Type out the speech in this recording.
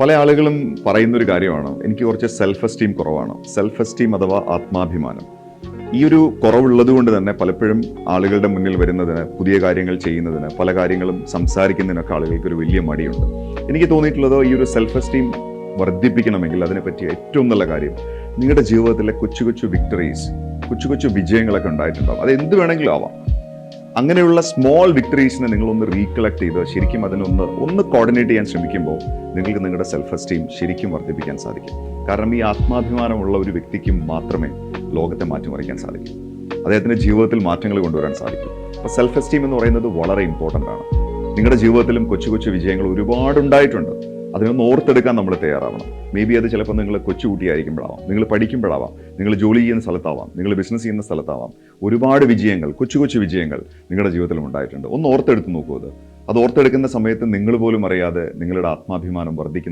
പല ആളുകളും പറയുന്ന ഒരു കാര്യമാണ്. എനിക്ക് കുറച്ച് സെൽഫ് എസ്റ്റീം കുറവാണ്. സെൽഫ് എസ്റ്റീം അഥവാ ആത്മാഭിമാനം. ഈ ഒരു കുറവുള്ളത് കൊണ്ട് തന്നെ പലപ്പോഴും ആളുകളുടെ മുന്നിൽ വരുന്നതിന് പുതിയ കാര്യങ്ങൾ ചെയ്യുന്നതിന് പല കാര്യങ്ങളും സംസാരിക്കുന്നതിനൊക്കെ ആളുകൾക്ക് ഒരു വലിയ മടിയുണ്ട്. എനിക്ക് തോന്നിയിട്ടുള്ളത് ഈ ഒരു സെൽഫ് എസ്റ്റീം വർദ്ധിപ്പിക്കണമെങ്കിൽ അതിനെ പറ്റിയ ഏറ്റവും നല്ല കാര്യം നിങ്ങളുടെ ജീവിതത്തിലെ കൊച്ചു കൊച്ചു വിക്ടറീസ് കൊച്ചു കൊച്ചു വിജയങ്ങളൊക്കെ ഉണ്ടായിട്ടുണ്ടാവും. അത് എന്ത് വേണമെങ്കിലും ആവാം. അങ്ങനെയുള്ള സ്മോൾ വിക്ടറീസിനെ നിങ്ങളൊന്ന് റീകളക്ട് ചെയ്ത്? ശരിക്കും അതിനൊന്ന് ഒന്ന് കോർഡിനേറ്റ് ചെയ്യാൻ ശ്രമിക്കുമ്പോൾ നിങ്ങൾക്ക് നിങ്ങളുടെ സെൽഫ് എസ്റ്റീം ശരിക്കും വർദ്ധിപ്പിക്കാൻ സാധിക്കും. കാരണം ഈ ആത്മാഭിമാനമുള്ള ഒരു വ്യക്തിക്ക് മാത്രമേ ലോകത്തെ മാറ്റിമറിക്കാൻ സാധിക്കൂ. അദ്ദേഹത്തിന്റെ ജീവിതത്തിൽ മാറ്റങ്ങൾ കൊണ്ടുവരാൻ സാധിക്കും. അപ്പോൾ സെൽഫ് എസ്റ്റീം എന്ന് പറയുന്നത് വളരെ ഇമ്പോർട്ടന്റ് ആണ്. നിങ്ങളുടെ ജീവിതത്തിലും കൊച്ചു കൊച്ചു വിജയങ്ങൾ ഒരുപാട് ഉണ്ടായിട്ടുണ്ട് അതിനൊന്ന് ഓർത്തെടുക്കാൻ നമ്മൾ തയ്യാറാവണം. മേ ബി അത് ചിലപ്പോൾ നിങ്ങൾ കൊച്ചുകുട്ടിയായിരിക്കുമ്പോഴാവാം നിങ്ങൾ പഠിക്കുമ്പോഴാവാം. നിങ്ങൾ ജോലി ചെയ്യുന്ന സ്ഥലത്താവാം. നിങ്ങൾ ബിസിനസ് ചെയ്യുന്ന സ്ഥലത്താവാം. ഒരുപാട് വിജയങ്ങൾ കൊച്ചു കൊച്ചു വിജയങ്ങൾ നിങ്ങളുടെ ജീവിതത്തിലും ഉണ്ടായിട്ടുണ്ട്. ഒന്ന് ഓർത്തെടുത്ത് നോക്കൂ അത്. അത് ഓർത്തെടുക്കുന്ന സമയത്ത് നിങ്ങൾ പോലും അറിയാതെ നിങ്ങളുടെ ആത്മാഭിമാനം വർദ്ധിക്കുന്ന.